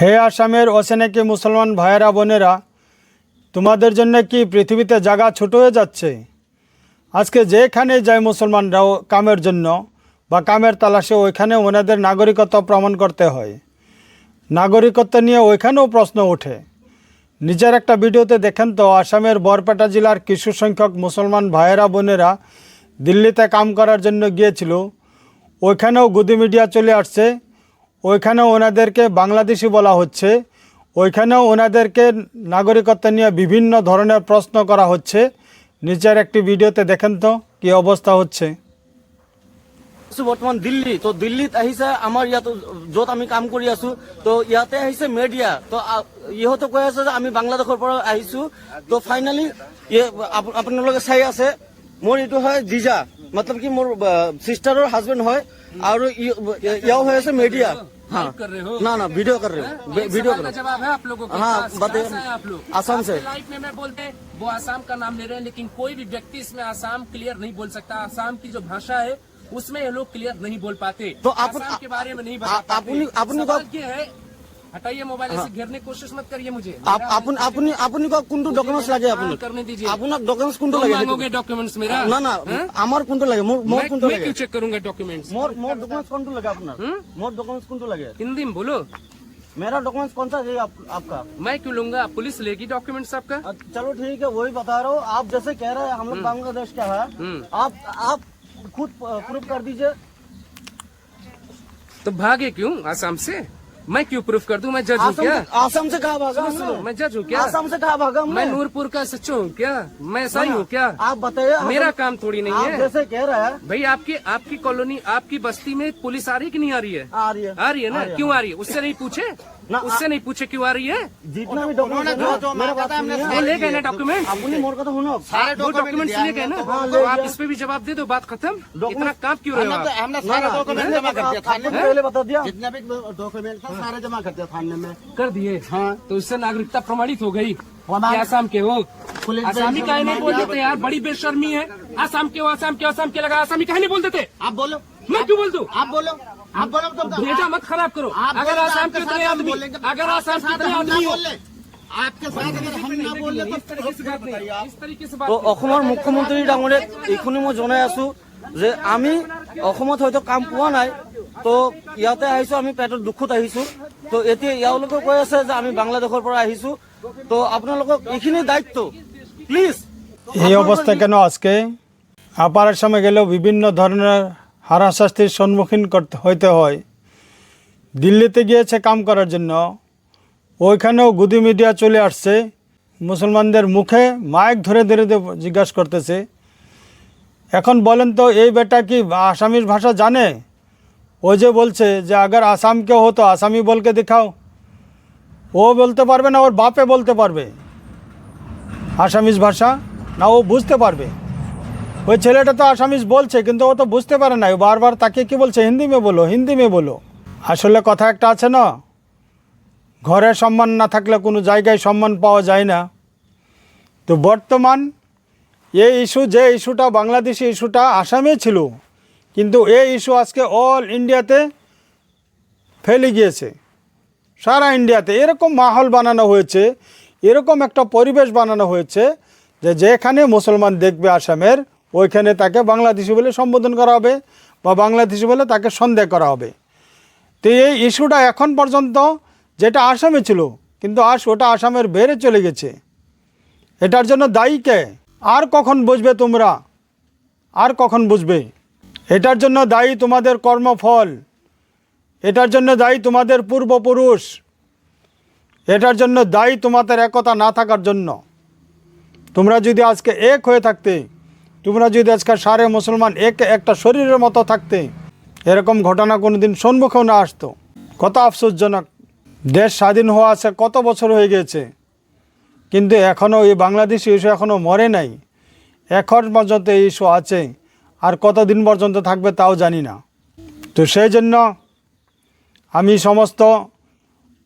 হে আসামের অসেনাকি মুসলমান ভাইয়েরা, বোনেরা, তোমাদের জন্য কি পৃথিবীতে জায়গা ছোট হয়ে যাচ্ছে? আজকে যেখানে যায় মুসলমানরাও কামের জন্য বা কামের তালাশে, ওইখানে ওনাদের নাগরিকত্ব প্রমাণ করতে হয়। নাগরিকত্ব নিয়ে ওইখানেও প্রশ্ন ওঠে। নিজের একটা ভিডিওতে দেখেন তো, আসামের বরপেটা জেলার কিছু সংখ্যক মুসলমান ভাইয়েরা, বোনেরা দিল্লিতে কাম করার জন্য গিয়েছিল। ওইখানেও গুদি মিডিয়া চলে আসছে। ওইখানেও ওনাদেরকে বাংলাদেশি বলা হচ্ছে। ওইখানেও ওনাদেরকে নাগরিকত্ব নিয়ে বিভিন্ন ধরনের প্রশ্ন করা হচ্ছে। নিচের একটি ভিডিওতে দেখেন তো কি অবস্থা হচ্ছে। আছো বৰ্তমান দিল্লী, তো দিল্লীত আহিছে, আমাৰ ইয়াত য'ত আমি কাম কৰি আছো, তো ইয়াতে আহিছে মিডিয়া তো ইহঁতে কৈ আছে যে আমি বাংলাদেশৰ পৰা আহিছো। তো ফাইনেলি আপোনালোকে চাই আছে, মোৰ এইটো হয় জিজা, মতলব কি মোৰ চিষ্টাৰৰ হাজবেণ্ড হয়, আৰু ইয়াও হৈ আছে মিডিয়া हाँ। कर रहे हो? ना ना वीडियो कर रहे हो। वीडियो कर जवाब है आप लोगों को हाँ बताए आप लोग? आसाम से। लाइफ में मैं बोलते वो आसाम का नाम ले रहे हैं लेकिन कोई भी व्यक्ति इसमें आसाम क्लियर नहीं बोल सकता। आसाम की जो भाषा है उसमें ये लोग क्लियर नहीं बोल पाते। तो आप के बारे में नहीं बता आप, आप, आप, आप, आप, आप, आप, आप, हटाइए मोबाइल हाँ। ऐसे घेरने की कोशिश मत करिए मुझे। का डॉक्यूमेंट्स लगे अपन। करने दीजिए। अपना डॉक्यूमेंट्स लगे मांगोगे डॉक्यूमेंट्स मेरा? ना ना हाँ? लगे मोर मोर लगे मैं क्यों चेक करूँगा डॉक्यूमेंट्स मोर मोर डॉक्यूमेंट्स लगे अपना। हाँ? मोर डॉक्यूमेंट्स लगे। हिंदी में बोलो। मेरा डॉक्यूमेंट्स कौन सा है आप, आपका? मैं क्यों लूँगा? पुलिस लेगी डॉक्यूमेंट्स आपका? चलो ठीक है वही बता रहा हूँ। आप जैसे कह रहे हैं हम लोग हम्म। बांग्लादेश का है। हम्म। आप आप खुद प्रूफ कर दीजिए। तो भागे क्यों आसाम से? मैं क्यों प्रूफ कर दूँ? मैं जज हूँ क्या? आसम से कहा भागा सुनो, सुनो, मैं जज हूँ क्या? आसम से कहा भागा मैं नूरपुर का सच्चो हूँ क्या? मैं सही हूँ क्या? आप बताइए मेरा काम थोड़ी नहीं आप है। जैसे कह रहा है। भाई आपकी आपकी कॉलोनी आपकी बस्ती में पुलिस आ रही है कि नहीं आ रही है? आ रही है। आ रही है ना? क्यों आ रही है? उससे नहीं पूछे? ना, उससे नहीं पूछे क्यों आ रही है? जितना भी डॉक्यूमेंट ले गए ना डॉक्यूमेंट अपनी मोर का तो सुनो वो डॉक्यूमेंट्स ले गए ना? हाँ, तो आप इस पे भी जवाब दे दो बात खत्म। इतना काम क्यों रहे हो हमने सारे डॉक्यूमेंट जमा कर दिया थाने में। पहले बता दिया। जितने भी डॉक्यूमेंट था सारे जमा कर दिया थाने में। कर दिए। हाँ। तो उससे नागरिकता प्रमाणित हो गई। हमारे- आसाम के हो। आसामी काहे नहीं बोल देते यार? बड़ी बेशर्मी है। आसाम के हो आसाम के आसाम के लगा आसामी काहे नहीं बोल देते आप बोलो। मैं क्यों बोल दूँ? आप बोलो। आप बोलो तो भेजा मत खराब करो आप अगर बोलो, आसाम आपके के साथ इतने हम आदमी बोलेंगे। अगर आपके आसाम के साथ इतने हम ना आदमी हो बोल ले। आपके साथ अगर हम ना बोल ले इस तरीके से बात नहीं इस तरीके से बात তো नहीं। অসমৰ মুখ্যমন্ত্ৰী ডাঙৰীয়াক এইখিনি মই জনাই আছো যে আমি অসমত হয়তো কাম পোৱা নাই তো ইয়াতে আহিছো আমি পেটৰ দুখত আহিছো তো এতিয়া এওঁলোকে কৈ আছে যে আমি বাংলাদেশৰ পৰা আহিছো তো আপোনালোকক এইখিনি দায়িত্ব প্লিজ এই অবস্থা কেন আজকে আপার আসামে গেলেও বিভিন্ন ধরনের হারাশাস্তির সম্মুখীন করতে, হইতে হয়। দিল্লিতে গিয়েছে কাম করার জন্য। ওইখানেও গুদি মিডিয়া চলে আসছে। মুসলমানদের মুখে মাইক ধরে ধরে জিজ্ঞাসা করতেছে। এখন বলেন তো, এই বেটা কি আসামির ভাষা জানে? ও যে বলছে যে, আগার আসাম কেউ হতো, আসামি বলকে দেখাও। ও বলতে পারবে না, ওর বাপে বলতে পারবে। আসামিজ ভাষা না, ও বুঝতে পারবে। ওই ছেলেটা তো আসামিজ বলছে, কিন্তু ও তো বুঝতে পারে না বারবার তাকে কি বলছে? হিন্দি মে বলো, হিন্দি মে বলো। আসলে কথা একটা আছে না? ঘরে সম্মান না থাকলে কোনো জায়গায় সম্মান পাওয়া যায় না। তো বর্তমান এই ইস্যু, যে ইস্যুটা, বাংলাদেশি ইস্যুটা আসামে ছিল, কিন্তু এই ইস্যু আজকে অল ইন্ডিয়াতে ফেলে গিয়েছে। সারা ইন্ডিয়াতে এরকম মাহল বানানো হয়েছে, এরকম একটা পরিবেশ বানানো হয়েছে যে যেখানে মুসলমান দেখবে আসামের ওইখানে তাকে বাংলাদেশি বলে সম্বোধন করা হবে বা বাংলাদেশি বলে তাকে সন্দেহ করা হবে। তো এই ইস্যুটা এখন পর্যন্ত যেটা আসামে ছিল, কিন্তু আস ওটা আসামের বেড়ে চলে গেছে। এটার জন্য দায়ী কে? আর কখন বুঝবে তোমরা? আর কখন বুঝবে? এটার জন্য দায়ী তোমাদের কর্মফল। এটার জন্য দায়ী তোমাদের পূর্বপুরুষ। এটার জন্য দায়ী তোমাদের একতা না থাকার জন্য। তোমরা যদি আজকে এক হয়ে থাকতে তোমরা যদি আজকে সারে মুসলমান এক একটা শরীরের মতো থাকতে, এরকম ঘটনা কোনো দিন সম্মুখেও না আসতো। কত আফসোসজনক। দেশ স্বাধীন হওয়া আছে কত বছর হয়ে গেছে। কিন্তু এখনও এই বাংলাদেশি ইস্যু এখনও মরে নাই। এখন পর্যন্ত এই ইস্যু আছে, আর কতদিন পর্যন্ত থাকবে তাও জানি না। তো সেই জন্য আমি সমস্ত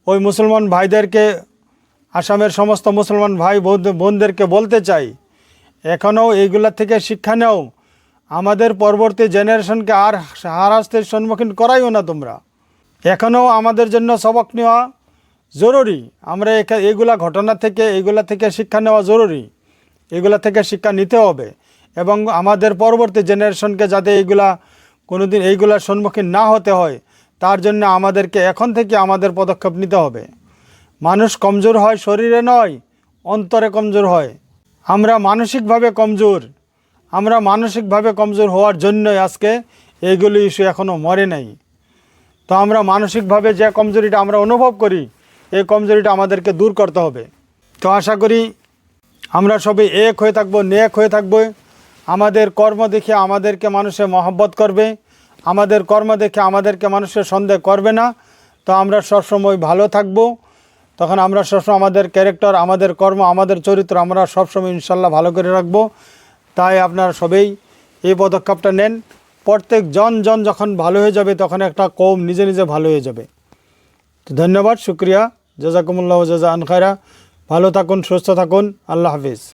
ওই মুসলমান ভাইদেরকে, আসামের সমস্ত মুসলমান ভাই বোন- বোনদেরকে বলতে চাই এখনও এইগুলা থেকে শিক্ষা নেও। আমাদের পরবর্তী জেনারেশনকে আর হারাস্তের সম্মুখীন করাইও না তোমরা। এখনও আমাদের জন্য সবক নেওয়া জরুরি। আমরা এগুলা ঘটনা থেকে এগুলা থেকে শিক্ষা নেওয়া জরুরি। এগুলা থেকে শিক্ষা নিতে হবে। এবং আমাদের পরবর্তী জেনারেশনকে যাতে এইগুলা কোনোদিন এইগুলার সম্মুখীন না হতে হয়, তার জন্য আমাদেরকে এখন থেকে আমাদের পদক্ষেপ নিতে হবে। মানুষ কমজোর হয় শরীরে নয়, অন্তরে কমজোর হয়। আমরা মানসিকভাবে কমজোর। আমরা মানসিকভাবে কমজোর হওয়ার জন্যই আজকে এইগুলো ইস্যু এখনও মরে নাই। তো আমরা মানসিকভাবে যে কমজোরিটা আমরা অনুভব করি, এই কমজোরিটা আমাদেরকে দূর করতে হবে। তো আশা করি আমরা সবাই এক হয়ে থাকব, নেক হয়ে থাকব। আমাদের কর্ম দেখে আমাদেরকে মানুষে মহব্বত করবে। আমাদের কর্ম দেখে আমাদেরকে মানুষের সন্দেহ করবে না। তো আমরা সবসময় ভালো থাকব। তখন আমরা সবসময় আমাদের ক্যারেক্টার আমাদের কর্ম, আমাদের চরিত্র আমরা সবসময় ইনশাল্লাহ ভালো করে রাখব। তাই আপনারা সবেই এই পদক্ষেপটা নেন। প্রত্যেক জন জন যখন ভালো হয়ে যাবে, তখন একটা কম নিজে নিজে ভালো হয়ে যাবে। তো ধন্যবাদ, শুক্রিয়া। জাজাকুমুল্লাহ জাজা আনখায়রা ভালো থাকুন, সুস্থ থাকুন। আল্লাহ হাফিজ।